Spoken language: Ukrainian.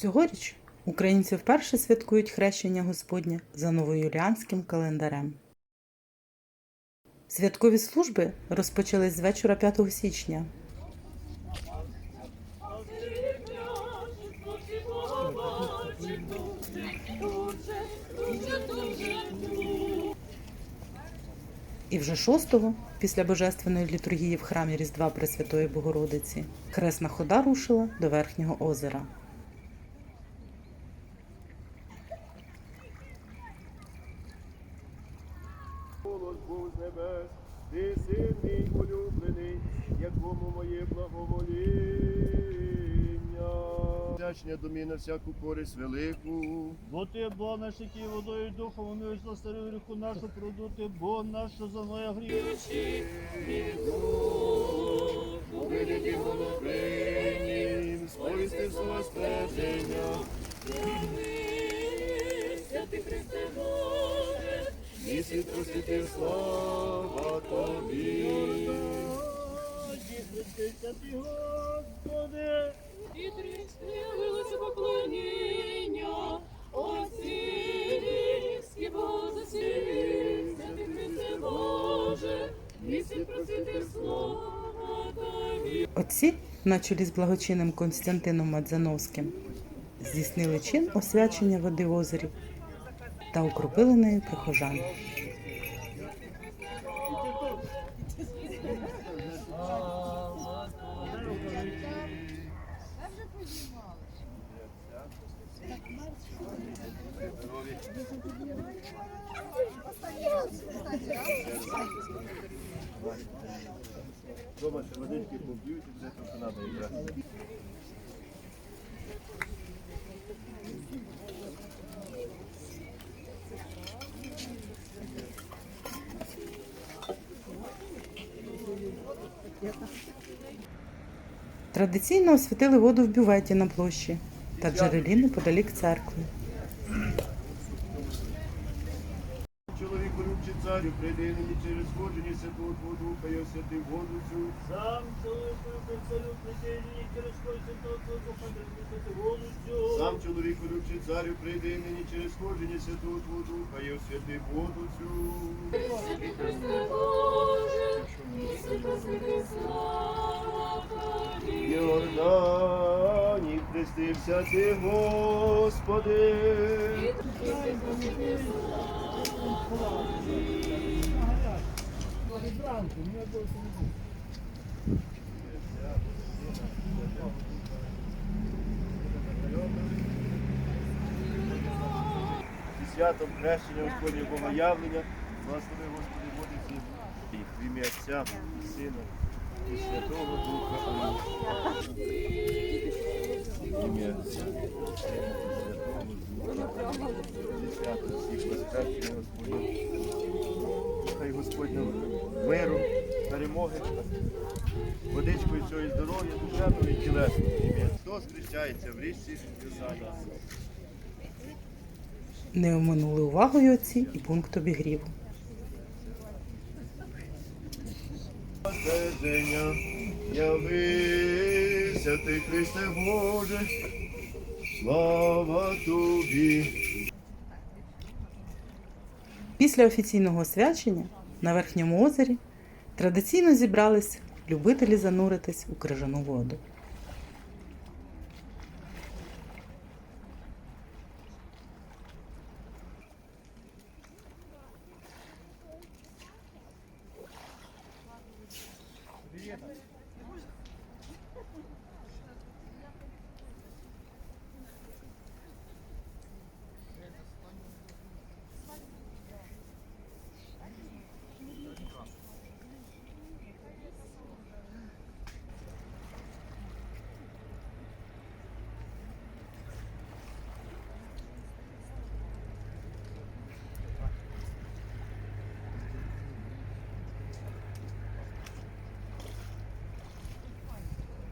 Цьогоріч українці вперше святкують хрещення Господня за новоюліанським календарем. Святкові служби розпочались з вечора 5 січня. І вже 6-го, після божественної літургії в храмі Різдва Пресвятої Богородиці, хресна хода рушила до Верхнього озера. Голос був з небес, ти син мій улюблений, якому моє благовоління. Вдячня домі на всяку користь велику. Бо ти, Бог наш, який водою і духом умив злостарю гріху нашу продути, Бог наш, що за моя гріх. Великі голубинім, сповісти слова стеження. Святий Христе Боже, Місяць просвітив слава тобі. Діхрестися ти, Господи, і трішки явилося поклоніння, Отці Львівські Богослові, Святий Христе Боже, місяць просвітив слава Тобі. Отці, на чолі з благочинним Константином Мадзановським, здійснили чин освячення води в озері та укропили нею прихожан. Дома ще водички поб'ють, і все трохи треба якраз. Традиційно освятили воду в бюветі на площі та джерелі неподалік церкви. Чоловік любчий царю, прийди нині через сходження святого Твого Духа, і освяти воду цю. сам царю через святого Твого Духа. Сам чоловік любчий царю, прийди нині через сходження святого Твого Духа, і освяти воду цю. Хрестився ти, Господи. Святом хрещення Господнє Богоявлення, благослови Господи водиці, в ім'я Отця, і Сина, і Святого Духа. Хай Господь нам миру, перемоги, водичкою цього і здоров'я, душевного і тілесного. Хто зустрічається в річці Юсані? Не оминули увагою отці і пункт обігріву. Явився ти, Христе Боже, слава тобі. Після офіційного освячення на верхньому озері традиційно зібрались любителі зануритись у крижану воду.